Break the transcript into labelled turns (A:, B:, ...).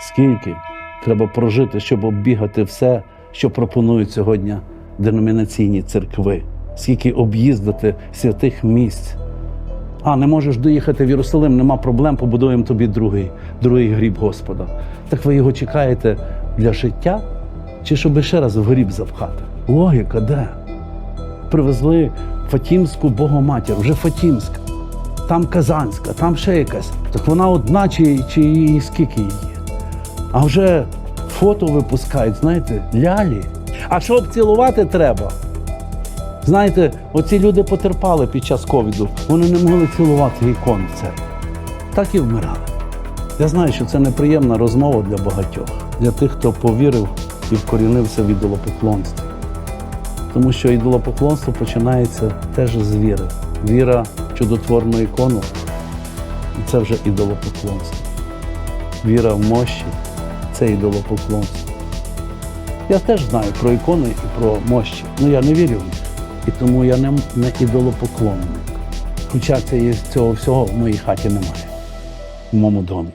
A: Скільки треба прожити, щоб оббігати все, що пропонують сьогодні деномінаційні церкви? Скільки об'їздити святих місць? А, не можеш доїхати в Єрусалим, нема проблем, побудуємо тобі другий, другий гріб Господа. Так ви його чекаєте для життя чи щоб ще раз в гріб запхати? Логіка де? Привезли Фатімську Богоматір, вже Фатімська, там Казанська, там ще якась. Так вона одна чи, чи скільки її? А вже фото випускають, знаєте, лялі. А щоб цілувати треба. Знаєте, оці люди потерпали під час ковіду. Вони не могли цілувати ікони в церкві. Так і вмирали. Я знаю, що це неприємна розмова для багатьох, для тих, хто повірив і вкорінився в ідолопоклонстві. Тому що ідолопоклонство починається теж з віри. Віра в чудотворну ікону це вже ідолопоклонство. Віра в мощі це ідолопоклонство. Я теж знаю про ікони і про мощі, але я не вірю в них. І тому я не, не ідолопоклонник. Хоча це є, цього всього в моїй хаті немає, в моєму домі.